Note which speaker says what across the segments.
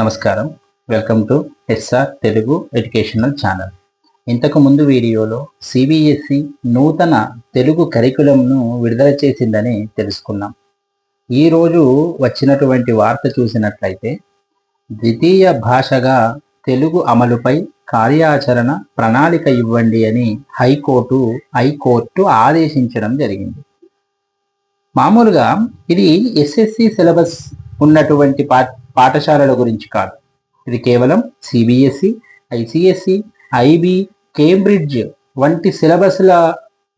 Speaker 1: నమస్కారం. Welcome to SR Telugu educational channel. ఇంతకు ముందు వీడియోలో సిబిఎస్ఈ నూతన తెలుగు కరికులంను విడుదల చేసిందని తెలుసుకున్నాం. ఈరోజు వచ్చినటువంటి వార్త చూసినట్లయితే ద్వితీయ భాషగా తెలుగు అమలుపై కార్యాచరణ ప్రణాళిక ఇవ్వండి అని హైకోర్టు హైకోర్టు ఆదేశించడం జరిగింది. మామూలుగా ఇది ఎస్ఎస్సి సిలబస్ ఉన్నటువంటి పా పాఠశాలల గురించి కాదు. ఇది కేవలం సిబిఎస్ఈ ఐసిఎస్సి ఐబి కేంబ్రిడ్జ్ వంటి సిలబస్ల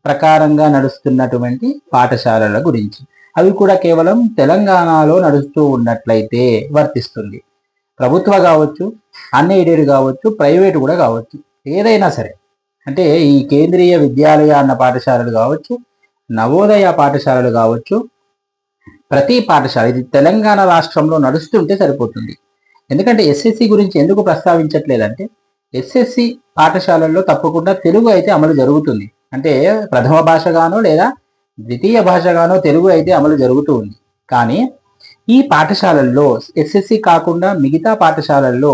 Speaker 1: ప్రకారంగా నడుస్తున్నటువంటి పాఠశాలల గురించి. అవి కూడా కేవలం తెలంగాణలో నడుస్తూ ఉన్నట్లయితే వర్తిస్తుంది. ప్రభుత్వ కావచ్చు అన్ఎయిడెడ్ కావచ్చు ప్రైవేట్ కూడా కావచ్చు. ఏదైనా సరే. అంటే ఈ కేంద్రీయ విద్యాలయ అన్న పాఠశాలలు కావచ్చు నవోదయ పాఠశాలలు కావచ్చు ప్రతి పాఠశాల ఇది తెలంగాణ రాష్ట్రంలో నడుస్తుంటే సరిపోతుంది. ఎందుకంటే ఎస్ఎస్సి గురించి ఎందుకు ప్రస్తావించట్లేదంటే ఎస్ఎస్సి పాఠశాలల్లో తప్పకుండా తెలుగు అయితే అమలు జరుగుతుంది. అంటే ప్రథమ భాషగానో లేదా ద్వితీయ భాషగానో తెలుగు అయితే అమలు జరుగుతూ ఉంది. కానీ ఈ పాఠశాలల్లో ఎస్ఎస్సి కాకుండా మిగతా పాఠశాలల్లో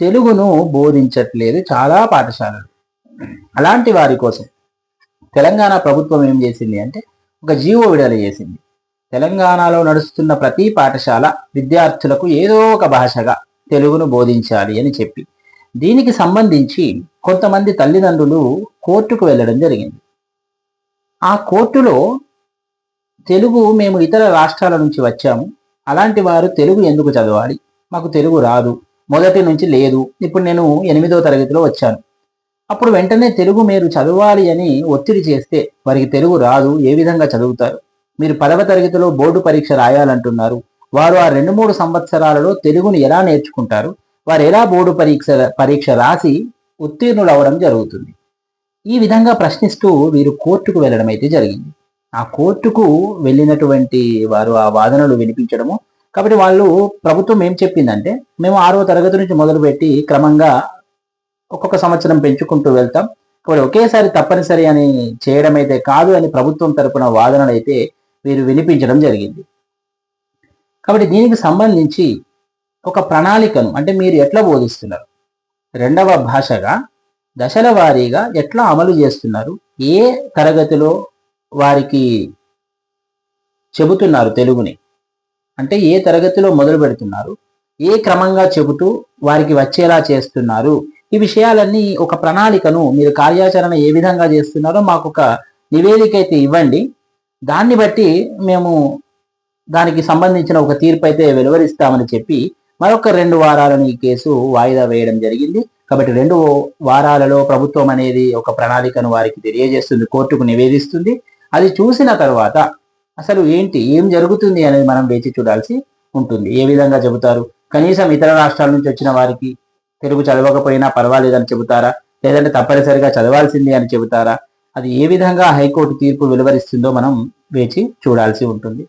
Speaker 1: తెలుగును బోధించట్లేదు చాలా పాఠశాలలు. అలాంటి వారి కోసం తెలంగాణ ప్రభుత్వం ఏం చేసింది అంటే ఒక జీవో విడుదల చేసింది. తెలంగాణలో నడుస్తున్న ప్రతి పాఠశాల విద్యార్థులకు ఏదో ఒక భాషగా తెలుగును బోధించాలి అని చెప్పి. దీనికి సంబంధించి కొంతమంది తల్లిదండ్రులు కోర్టుకు వెళ్ళడం జరిగింది. ఆ కోర్టులో తెలుగు మేము ఇతర రాష్ట్రాల నుంచి వచ్చాము. అలాంటి వారు తెలుగు ఎందుకు చదవాలి? మాకు తెలుగు రాదు. మొదటి నుంచి లేదు. ఇప్పుడు నేను ఎనిమిదో తరగతిలో వచ్చాను. అప్పుడు వెంటనే తెలుగు మీరు చదవాలి అని ఒత్తిడి చేస్తే వారికి తెలుగు రాదు. ఏ విధంగా చదువుతారు? మీరు పదవ తరగతిలో బోర్డు పరీక్ష రాయాలంటున్నారు. వారు ఆ రెండు మూడు సంవత్సరాలలో తెలుగును ఎలా నేర్చుకుంటారు? వారు ఎలా బోర్డు పరీక్ష పరీక్ష రాసి ఉత్తీర్ణులు అవడం జరుగుతుంది. ఈ విధంగా ప్రశ్నిస్తూ వీరు కోర్టుకు వెళ్ళడం అయితే జరిగింది. ఆ కోర్టుకు వెళ్ళినటువంటి వారు ఆ వాదనలు వినిపించడము కాబట్టి వాళ్ళు ప్రభుత్వం ఏం చెప్పిందంటే మేము ఆరో తరగతి నుంచి మొదలుపెట్టి క్రమంగా ఒక్కొక్క సంవత్సరం పెంచుకుంటూ వెళ్తాం. కాబట్టి ఒకేసారి తప్పనిసరి అని చేయడం అయితే కాదు అని ప్రభుత్వం తరపున వాదనలు అయితే వీరు వినిపించడం జరిగింది. కాబట్టి దీనికి సంబంధించి ఒక ప్రణాళికను అంటే మీరు ఎట్లా బోధిస్తున్నారు? రెండవ భాషగా దశల వారీగా ఎట్లా అమలు చేస్తున్నారు? ఏ తరగతిలో వారికి చెబుతున్నారు తెలుగుని? అంటే ఏ తరగతిలో మొదలు పెడుతున్నారు? ఏ క్రమంగా చెబుతూ వారికి వచ్చేలా చేస్తున్నారు? ఈ విషయాలన్నీ ఒక ప్రణాళికను మీరు కార్యాచరణ ఏ విధంగా చేస్తున్నారో మాకు ఒక నివేదిక అయితే ఇవ్వండి. దాన్ని బట్టి మేము దానికి సంబంధించిన ఒక తీర్పు అయితే వెలువరిస్తామని చెప్పి మరొక రెండు వారాలను ఈ కేసు వాయిదా వేయడం జరిగింది. కాబట్టి రెండు వారాలలో ప్రభుత్వం అనేది ఒక ప్రణాళికను వారికి తెలియజేస్తుంది కోర్టుకు నివేదిస్తుంది. అది చూసిన తర్వాత అసలు ఏంటి ఏం జరుగుతుంది అనేది మనం వేచి చూడాల్సి ఉంటుంది. ఏ విధంగా చెబుతారు? కనీసం ఇతర రాష్ట్రాల నుంచి వచ్చిన వారికి తెలుగు చదవకపోయినా పర్వాలేదని చెబుతారా? లేదంటే తప్పనిసరిగా చదవాల్సింది అని చెబుతారా? అది ఏ విధంగా హైకోర్టు తీర్పు వెలువరిస్తుందో మనం వేచి చూడాల్సి ఉంటుంది.